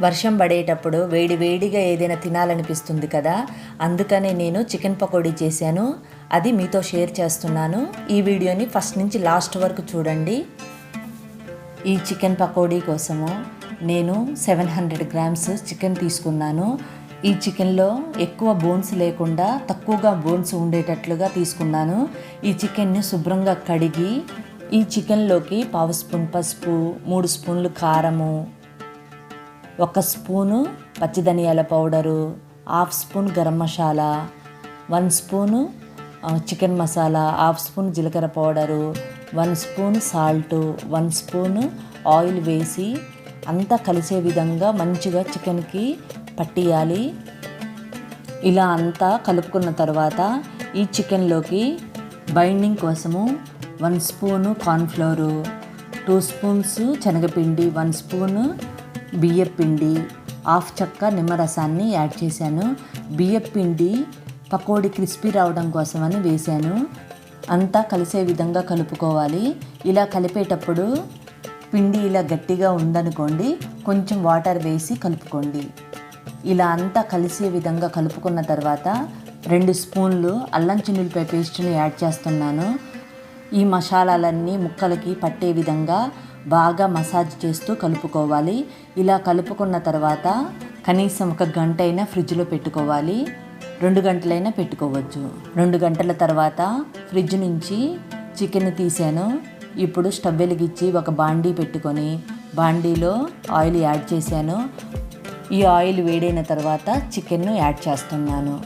వర్షం పడేటప్పుడు వేడి వేడిగా ఏదైనా తినాలనిపిస్తుంది కదా అందుకనే నేను చికెన్ పకోడీ చేశాను. అది మీతో షేర్ చేస్తున్నాను. ఈ వీడియోని ఫస్ట్ నుంచి లాస్ట్ వరకు చూడండి. ఈ చికెన్ పకోడీ కోసము నేను సెవెన్ హండ్రెడ్ గ్రామ్స్ చికెన్ తీసుకున్నాను. ఈ చికెన్లో ఎక్కువ బోన్స్ లేకుండా తక్కువగా బోన్స్ ఉండేటట్లుగా తీసుకున్నాను. ఈ చికెన్ని శుభ్రంగా కడిగి ఈ చికెన్లోకి పావు స్పూన్ పసుపు మూడు స్పూన్లు కారము ఒక spoon పచ్చిధనియాల powder half spoon garam masala one spoon chicken masala half spoon జీలకర్ర powder one spoon salt one spoon oil వేసి అంతా కలిసే విధంగా మంచిగా చికెన్కి పట్టియాలి. ఇలా అంతా కలుపుకున్న తర్వాత ఈ చికెన్లోకి బైండింగ్ కోసము one spoon cornflour two spoons శనగపిండి వన్ స్పూను బియ్యపిండి హాఫ్ చెక్క నిమ్మరసాన్ని యాడ్ చేశాను. బియ్యపిండి పకోడీ క్రిస్పీ రావడం కోసమని వేశాను. అంతా కలిసే విధంగా కలుపుకోవాలి. ఇలా కలిపేటప్పుడు పిండి ఇలా గట్టిగా ఉందనుకోండి కొంచెం వాటర్ వేసి కలుపుకోండి. ఇలా అంతా కలిసే విధంగా కలుపుకున్న తర్వాత రెండు స్పూన్లు అల్లం చిన్నులపై పేస్ట్ని యాడ్ చేస్తున్నాను. ఈ మసాలాలన్నీ ముక్కలకి పట్టే విధంగా బాగా మసాజ్ చేస్తూ కలుపుకోవాలి. ఇలా కలుపుకున్న తర్వాత కనీసం ఒక గంట అయినా ఫ్రిడ్జ్లో పెట్టుకోవాలి. రెండు గంటలైనా పెట్టుకోవచ్చు. రెండు గంటల తర్వాత ఫ్రిడ్జ్ నుంచి చికెన్ తీసాను. ఇప్పుడు స్టవ్ వెలిగించి ఒక బాండీ పెట్టుకొని బాండీలో ఆయిల్ యాడ్ చేశాను. ఈ ఆయిల్ వేడైన తర్వాత చికెన్ను యాడ్ చేస్తున్నాను.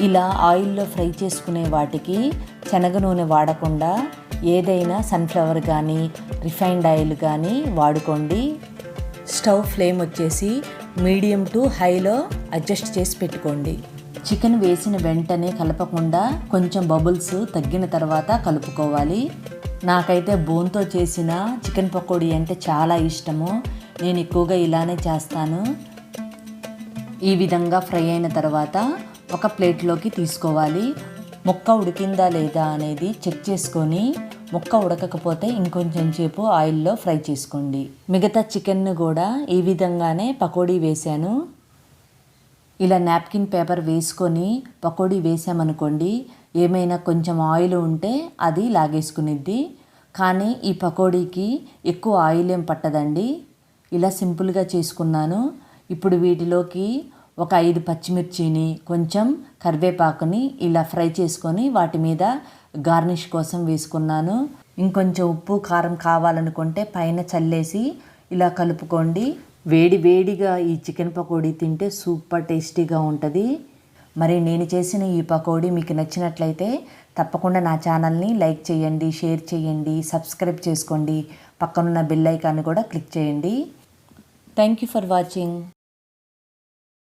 ఇలా ఆయిల్లో ఫ్రై చేసుకునే వాటికి శనగ నూనె వాడకుండా ఏదైనా సన్ఫ్లవర్ కానీ రిఫైన్డ్ ఆయిల్ కానీ వాడుకోండి. స్టవ్ ఫ్లేమ్ వచ్చేసి మీడియం టు హైలో అడ్జస్ట్ చేసి పెట్టుకోండి. చికెన్ వేసిన వెంటనే కలపకుండా కొంచెం బబుల్స్ తగ్గిన తర్వాత కలుపుకోవాలి. నాకైతే బోన్తో చేసిన చికెన్ పకోడీ అంటే చాలా ఇష్టము. నేను ఎక్కువగా ఇలానే చేస్తాను. ఈ విధంగా ఫ్రై అయిన తర్వాత ఒక ప్లేట్లోకి తీసుకోవాలి. ముక్క ఉడికిందా లేదా అనేది చెక్ చేసుకొని ముక్క ఉడకకపోతే ఇంకొంచెం సేపు ఆయిల్లో ఫ్రై చేసుకోండి. మిగతా చికెన్ను కూడా ఈ విధంగానే పకోడీ వేశాను. ఇలా నాప్కిన్ పేపర్ వేసుకొని పకోడీ వేసామనుకోండి ఏమైనా కొంచెం ఆయిల్ ఉంటే అది లాగేసుకునిద్ది. కానీ ఈ పకోడీకి ఎక్కువ ఆయిల్ ఏం పట్టదండి. ఇలా సింపుల్గా చేసుకున్నాను. ఇప్పుడు వీటిలోకి ఒక ఐదు పచ్చిమిర్చిని కొంచెం కరివేపాకుని ఇలా ఫ్రై చేసుకొని వాటి మీద గార్నిష్ కోసం వేసుకున్నాను. ఇంకొంచెం ఉప్పు కారం కావాలనుకుంటే పైన చల్లేసి ఇలా కలుపుకోండి. వేడి వేడిగా ఈ చికెన్ పకోడీ తింటే సూపర్ టేస్టీగా ఉంటుంది. మరి నేను చేసిన ఈ పకోడీ మీకు నచ్చినట్లయితే తప్పకుండా నా ఛానల్ని లైక్ చేయండి షేర్ చేయండి సబ్స్క్రైబ్ చేసుకోండి. పక్కనున్న బెల్ ఐకాన్ కూడా క్లిక్ చేయండి. Thank you for watching